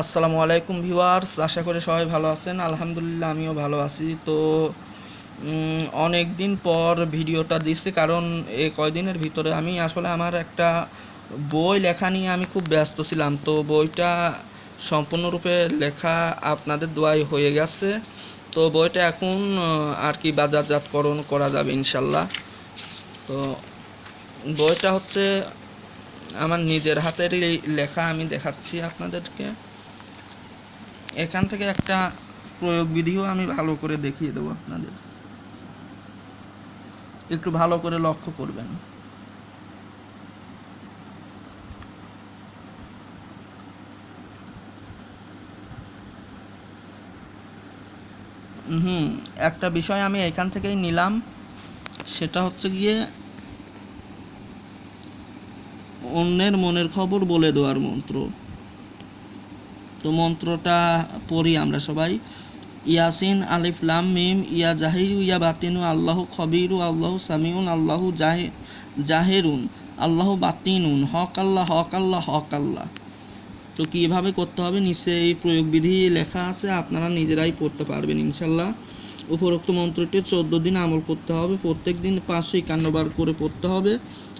আসসালামু আলাইকুম ভিউয়ার্স, আশা করি সবাই ভালো আছেন। আলহামদুলিল্লাহ, আমিও ভালো আছি। তো অনেক দিন পর ভিডিওটা দিচ্ছি, কারণ এই কয়দিনের ভিতরে আমি আসলে আমার একটা বই লেখা নিয়ে আমি খুব ব্যস্ত ছিলাম। তো বইটা সম্পূর্ণরূপে লেখা আপনাদের দোয়াই হয়ে গেছে। তো বইটা এখন আর কি বাজারজাতকরণ করা যাবে ইনশাল্লাহ। তো বইটা হচ্ছে আমার নিজের হাতেরই লেখা আমি দেখাচ্ছি আপনাদেরকে। এখান থেকে একটা প্রয়োগ বিধিও আমি ভালো করে দেখিয়ে দেবো আপনাদের। একটু ভালো করে লক্ষ্য করবেন। হুম, একটা বিষয় আমি এখান থেকেই নিলাম। সেটা হচ্ছে গিয়ে অন্যের মনের খবর বলে দেওয়ার মন্ত্র। তো মন্ত্রটা পড়ি আমরা সবাই। ইয়াসিন, আলিফ, লাম, মিম, ইয়া জাহিরু, ইয়া বাতিনু, আল্লাহ খবিরু, আল্লাহ সামিউন, আল্লাহ জাহে, জাহেরুন, আল্লাহ বাতিনুন, হক আল্লাহ হক আল্লাহ হক আল্লাহ। তো কীভাবে করতে হবে? নিচে এই প্রয়োগবিধি লেখা আছে, আপনারা নিজেরাই পড়তে পারবেন ইনশাল্লাহ। উপরোক্ত মন্ত্রটি চোদ্দ দিন আমল করতে হবে প্রত্যেক দিন পাঁচশো একান্ন বার করে পড়তে হবে।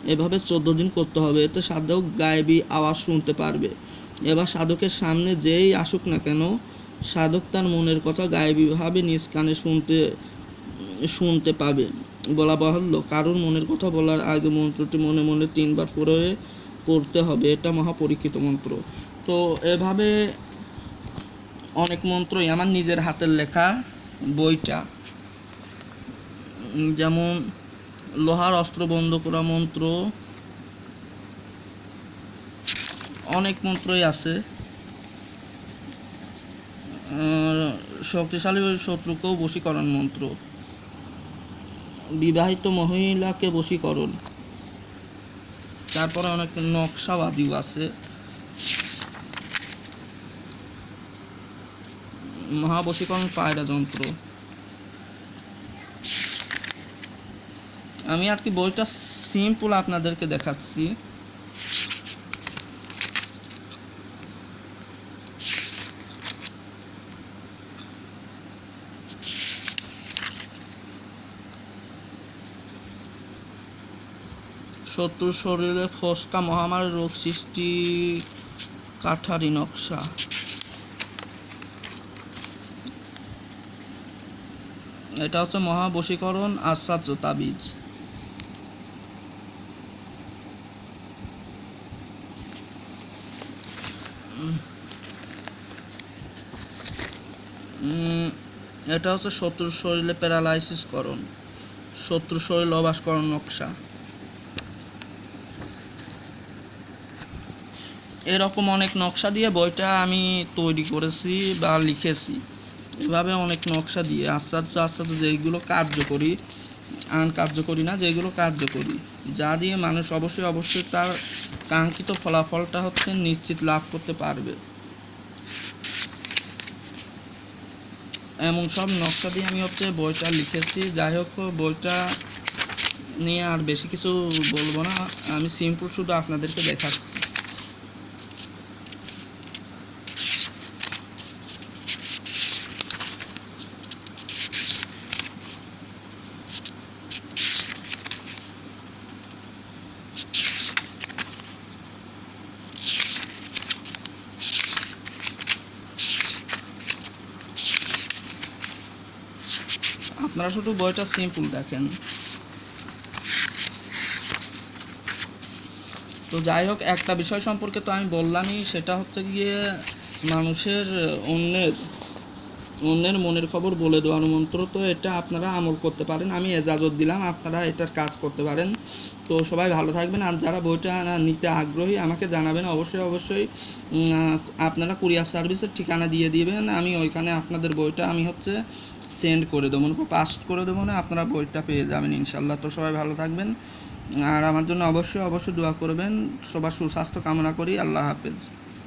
এভাবে চোদ্দ দিন করতে হবে। এতে সাধক গায়েবী আওয়াজ শুনতে পারবে। এবার সাধকের সামনে যেই আসুক না কেন, সাধক তার মনের কথা গায়েবীভাবে নিজ কানে শুনতে শুনতে পাবে। বলা বাহুল্য, কারোর মনের কথা বলার আগে মন্ত্রটি মনে মনে তিনবার পড়ে, পড়তে হবে। এটা মহাপরীক্ষিত মন্ত্র। তো এভাবে অনেক মন্ত্রই আমার নিজের হাতের লেখা বইটা। যেমন লোহার অস্ত্র বন্ধ করা মন্ত্র, অনেক মন্ত্রই আছে। শক্তিশালী শত্রুকেও বশীকরণ মন্ত্র। বিবাহিত মহিলাকে বশীকরণ। তারপরে অনেক নকশাবাদীও আছে। মহাবশীকরণ পায়রা যন্ত্র। আমি আর কি বইটা সিম্পল আপনাদেরকে দেখাচ্ছি। শত্রুর শরীরে ফসকা মহামারী রোগ সৃষ্টি, কাঠারি নকশা। এটা হচ্ছে মহাবশীকরণ, আশ্চর্য তাবিজ। এটা হচ্ছে শত্রুর শরীরে প্যারালাইসিস করণ। শত্রু শরীর অবাসকরণ নকশা। এরকম অনেক নকশা দিয়ে বইটা আমি তৈরি করেছি বা লিখেছি। এভাবে অনেক নকশা দিয়ে আশ্চর্য আশ্চর্য যেগুলো কার্যকরী, আন কার্যকরী না, যেগুলো কার্যকরী। যা দিয়ে মানুষ অবশ্যই অবশ্যই তার কাঙ্ক্ষিত ফলাফলটা হচ্ছে নিশ্চিত লাভ করতে পারবে। এমন সব নকশা দিয়ে আমি হচ্ছে বইটা লিখেছি। যাই হোক, বইটা নিয়ে আর বেশি কিছু বলব না। আমি সিম্পল শুধু আপনাদেরকে দেখাচ্ছি। আপনারা শুধু বইটা সিম্পল দেখেন। তো যাই হোক, একটা বিষয় সম্পর্কে তো আমি বললামই, সেটা হচ্ছে গিয়ে মানুষের অন্যের অন্যের মনের খবর বলে দেওয়ার মন্ত্র তো এটা আপনারা আমল করতে পারেন। আমি এজাজত দিলাম, আপনারা এটার কাজ করতে পারেন। তো সবাই ভালো থাকবেন, আর যারা বইটা নিতে আগ্রহী, আমাকে জানাবেন। অবশ্যই অবশ্যই আপনারা কুরিয়ার সার্ভিসের ঠিকানা দিয়ে দিবেন। আমি ওইখানে আপনাদের বইটা, আমি হচ্ছে সেন্ড করে দেবো পাস্ট করে দেবো না, আপনারা বইটা পেয়ে যাবেন ইনশাল্লাহ তো সবাই ভালো থাকবেন, আর আমার জন্য অবশ্যই অবশ্যই দোয়া করবেন। সবার সুস্বাস্থ্য কামনা করি, আল্লাহ হাফেজ।